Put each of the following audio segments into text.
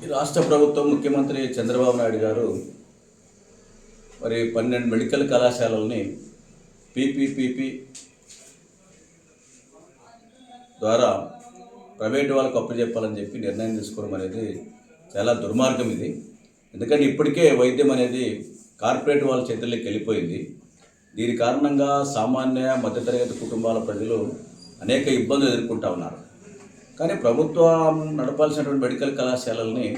ఈ రాష్ట్ర ప్రభుత్వం ముఖ్యమంత్రి చంద్రబాబు నాయుడు గారు మరి పన్నెండు మెడికల్ కళాశాలల్ని పీపీపీపీ ద్వారా ప్రైవేటు వాళ్ళకు అప్పచెప్పాలని చెప్పి నిర్ణయం తీసుకోవడం అనేది చాలా దుర్మార్గం ఇది. ఎందుకంటే ఇప్పటికే వైద్యం అనేది కార్పొరేట్ వాళ్ళ చేతుల్లోకి వెళ్ళిపోయింది. దీని కారణంగా సామాన్య మధ్యతరగతి కుటుంబాల ప్రజలు అనేక ఇబ్బందులు ఎదుర్కొంటా ఉన్నారు. కానీ ప్రభుత్వం నడపాల్సినటువంటి మెడికల్ కళాశాలల్ని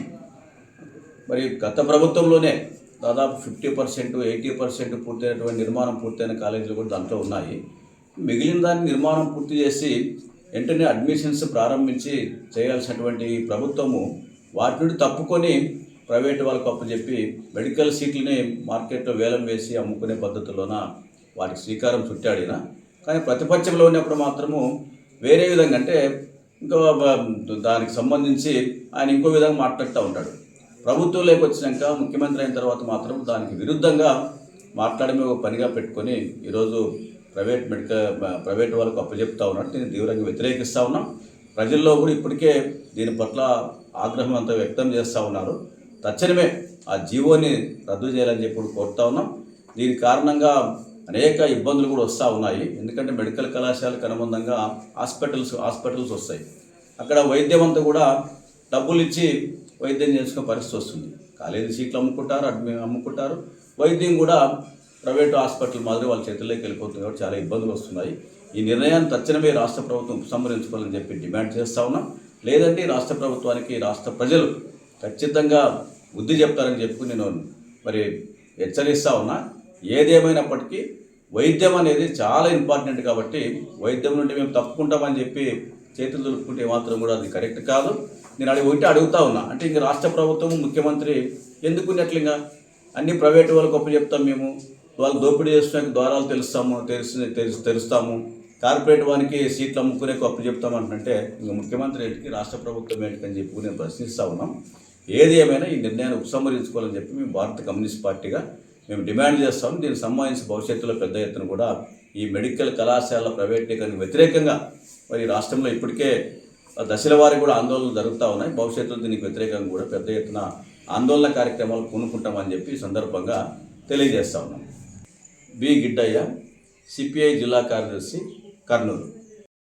మరి గత ప్రభుత్వంలోనే దాదాపు ఫిఫ్టీ పర్సెంట్ ఎయిటీ పర్సెంట్ పూర్తయినటువంటి నిర్మాణం పూర్తయిన కాలేజీలు కూడా దాంట్లో ఉన్నాయి. మిగిలిన దాన్ని నిర్మాణం పూర్తి చేసి వెంటనే అడ్మిషన్స్ ప్రారంభించి చేయాల్సినటువంటి ప్రభుత్వము వాటి నుండి తప్పుకొని ప్రైవేట్ వాళ్ళకు అప్పచెప్పి మెడికల్ సీట్లని మార్కెట్లో వేలం వేసి అమ్ముకునే పద్ధతిలోన వాటికి శ్రీకారం చుట్టాడిన. కానీ ప్రతిపక్షంలో ఉన్నప్పుడు మాత్రము వేరే విధంగా అంటే ఇంకా దానికి సంబంధించి ఆయన ఇంకో విధంగా మాట్లాడుతూ ఉంటాడు. ప్రభుత్వంలోకి వచ్చినాక ముఖ్యమంత్రి అయిన తర్వాత మాత్రం దానికి విరుద్ధంగా మాట్లాడమే ఒక పనిగా పెట్టుకొని ఈరోజు ప్రైవేట్ మెడికల్ ప్రైవేట్ వాళ్ళకు అప్పచెప్తా ఉన్నట్టు నేను తీవ్రంగా వ్యతిరేకిస్తూ ఉన్నాం. ప్రజల్లో కూడా ఇప్పటికే దీని పట్ల ఆగ్రహం అంతా వ్యక్తం చేస్తూ ఉన్నారు. తక్షణమే ఆ జీవోని రద్దు చేయాలని చెప్పి కోరుతా ఉన్నాం. దీని కారణంగా అనేక ఇబ్బందులు కూడా వస్తూ ఉన్నాయి. ఎందుకంటే మెడికల్ కళాశాలకు అనుబంధంగా హాస్పిటల్స్ హాస్పిటల్స్ వస్తాయి. అక్కడ వైద్యం అంతా కూడా డబ్బులు ఇచ్చి వైద్యం చేసుకునే పరిస్థితి వస్తుంది. కాలేజీ సీట్లు అమ్ముకుంటారు అడ్మి అమ్ముకుంటారు. వైద్యం కూడా ప్రైవేట్ హాస్పిటల్ మాదిరి వాళ్ళ చేతుల్లోకి వెళ్ళిపోతుంది కాబట్టి చాలా ఇబ్బందులు వస్తున్నాయి. ఈ నిర్ణయాన్ని తక్షణమే రాష్ట్ర ప్రభుత్వం ఉపసంహరించుకోవాలని చెప్పి డిమాండ్ చేస్తా ఉన్నాం. లేదంటే రాష్ట్ర ప్రభుత్వానికి రాష్ట్ర ప్రజలు ఖచ్చితంగా బుద్ధి చెప్తారని చెప్పి నేను మరి హెచ్చరిస్తా ఉన్నా. ఏదేమైనప్పటికీ వైద్యం అనేది చాలా ఇంపార్టెంట్ కాబట్టి వైద్యం నుండి మేము తప్పుకుంటామని చెప్పి చేతులు దులుపుకుంటే మాత్రం కూడా అది కరెక్ట్ కాదు. నేను అడిగి ఒకటి అడుగుతా ఉన్నా. అంటే ఇంక రాష్ట్ర ప్రభుత్వం ముఖ్యమంత్రి ఎందుకు ఇంకా? అన్ని ప్రైవేట్ వాళ్ళకి ఒప్పు చెప్తాం మేము. వాళ్ళు దోపిడీ చేసిన ద్వారాలు తెలుస్తాము తెలిసి తెలుసు తెలుస్తాము. కార్పొరేట్ వానికి సీట్లు అమ్ముకునే అప్పు చెప్తాం అంటే ఇంకా ముఖ్యమంత్రి ఏంటికి? రాష్ట్ర ప్రభుత్వం ఏంటికని చెప్పి నేను ప్రశ్నిస్తూ ఉన్నాం. ఏది ఏమైనా ఈ నిర్ణయాన్ని ఉపసంహరించుకోవాలని చెప్పి మేము భారత కమ్యూనిస్ట్ పార్టీగా మేము డిమాండ్ చేస్తాం. దీనికి సంబంధించి భవిష్యత్తులో పెద్ద ఎత్తున కూడా ఈ మెడికల్ కళాశాల ప్రైవేటీకరణకు వ్యతిరేకంగా మరి రాష్ట్రంలో ఇప్పటికే దశల వారి కూడా ఆందోళనలు జరుగుతూ ఉన్నాయి. భవిష్యత్తులో దీనికి వ్యతిరేకంగా కూడా పెద్ద ఎత్తున ఆందోళన కార్యక్రమాలు పూనుకుంటామని చెప్పి ఈ సందర్భంగా తెలియజేస్తా ఉన్నాం. బి గిడ్డయ్య సిపిఐ జిల్లా కార్యదర్శి కర్నూలు.